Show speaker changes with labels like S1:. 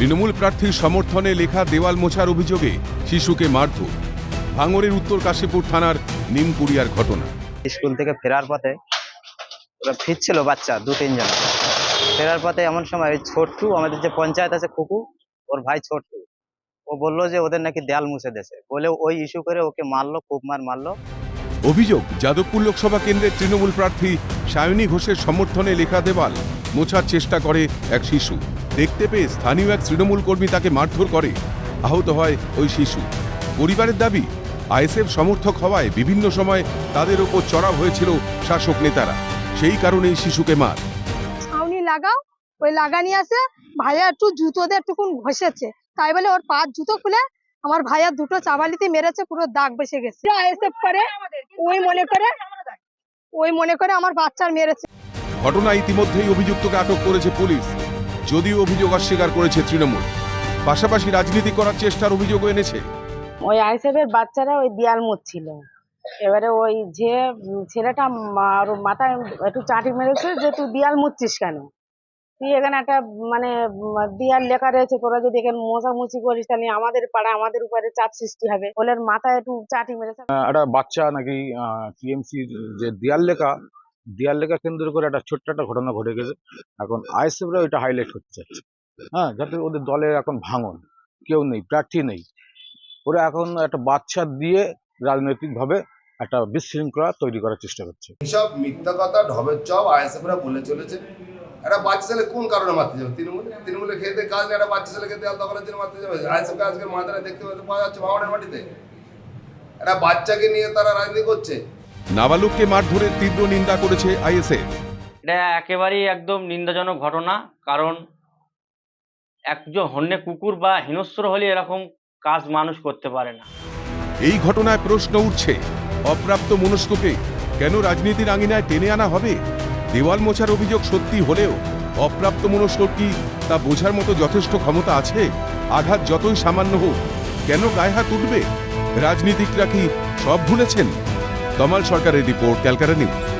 S1: তৃণমূল প্রার্থীর সমর্থনে লেখা দেওয়াল মোছার অভিযোগে শিশুকে মারধর। ভাঙড়ের উত্তর কাশীপুর থানার নিমকুড়িয়ার ঘটনা।
S2: স্কুল থেকে ফেরার পথে ওরা ফিরছিল বাচ্চা দু তিনজন ফেরার পথে এমন সময় ওই ছোট্টু আমাদের যে পঞ্চায়েত আছে কুকু ওর ভাই ছোট্টু ও বলল যে ওদের নাকি দেয়াল মুছে দেছে বলে ওই ইস্যু করে ওকে মারলো খুব মার মারলো।
S1: অভিযোগ যাদবপুর লোকসভা কেন্দ্রের তৃণমূল প্রার্থী সায়নী ঘোষের সমর্থনে লেখা দেওয়াল মোছার চেষ্টা করে এক শিশু। দেখতে পেয়ে স্থানীয় এক তৃণমূল কর্মী তাকে মারধর করে। আহত হয় ওই শিশু। পরিবারের দাবি আইএসএফ সমর্থক হওয়ায় বিভিন্ন সময় তাদের ওপর চড়াও হয়েছিল শাসক নেতারা। সেই কারণেই শিশুকে মার।
S3: ছাউনি লাগাও ওই লাগানি আছে ভাইয়া একটু জুতো দিয়ে একটুকুন ঘষেছে। তাই বলে ওর পা জুতো খুলে আমার ভাইয়া দুটো চাবালিতে মেরেছে পুরো দাগ বসে গেছে। আইএসএফ করে ওই মনে করে ওই মনে করে আমার বাচ্চার মেরেছে।
S1: ঘটনা ইতিমধ্যেই অভিযুক্তকে আটক করেছে পুলিশ। যদিও অভিযোগ অস্বীকার করেছে তৃণমূল। পাশাপাশি রাজনীতি করার চেষ্টার অভিযোগও এনেছে।
S4: ওই আইসেফের বাচ্চারা ওই দেয়াল মুছছিল এবারে ওই যে ছেলেটা মা- ওর মাথায় একটু চাটি মেরেছে যে তুই দেয়াল মুছছিস কেন? তুই এখানে একটা মানে দেয়াল লেখা রয়েছে তোরা যদি এখানে মোছামুছি করিস তাহলে আমাদের পাড়া আমাদের উপরে চাপ সৃষ্টি হবে। বলে ওর মাথায় একটু চাটি মেরেছে।
S5: একটা বাচ্চা নাকি টিএমসি যে দেয়াল লেখা দেয়াল লেখা কেন্দ্র করে একটা ছোট্ট একটা ঘটনা ঘটে গেছে। এখন আইএসএফরা ওইটা হাইলাইট চাচ্ছে হ্যাঁ যাতে ওদের দলের এখন ভাঙন। কেউ নেই প্রার্থী নেই। ওরা এখন একটা বাচ্চা দিয়ে রাজনৈতিকভাবে একটা বিশৃঙ্খলা তৈরি করার চেষ্টা করছে।
S6: এইসব মিথ্যা কথা ঢবের চপ আইএসএফরা বলে চলেছে। একটা বাচ্চা ছেলে কোন কারণে মারতে যাবে? তৃণমূলে তৃণমূলে খেতে কাজ নেই, একটা বাচ্চা ছেলেকে দেওয়াল দখলের জন্য মারতে যাবে। আইএসএফকে আজকে মাথায় দেখতে পাওয়া যাচ্ছে ভাঙড়ের মাটিতে। একটা বাচ্চাকে নিয়ে তারা রাজনীতি করছে।
S1: নাবালককে মারধরের তীব্র নিন্দা করেছে আইএসএফ।
S7: এটা একেবারেই একদম নিন্দাজনক ঘটনা কারণ একজন হন্যে কুকুর বা হিংস্র হলে এরকম কাজ মানুষ করতে পারে না।
S1: এই ঘটনায় প্রশ্ন উঠছে অপ্রাপ্ত মনস্ককে কেন রাজনীতির আঙিনায় টেনে আনা হবে? দেওয়াল মোছার অভিযোগ সত্যি হলেও অপ্রাপ্ত মনস্ক কি তা বোঝার মতো যথেষ্ট ক্ষমতা আছে? আঘাত যতই সামান্য হোক কেন গায়ে হাত উঠবে? রাজনীতিকরা কি সব ভুলেছেন? कमल सरकार रिपोर्ट कैलकाटा न्यूज़।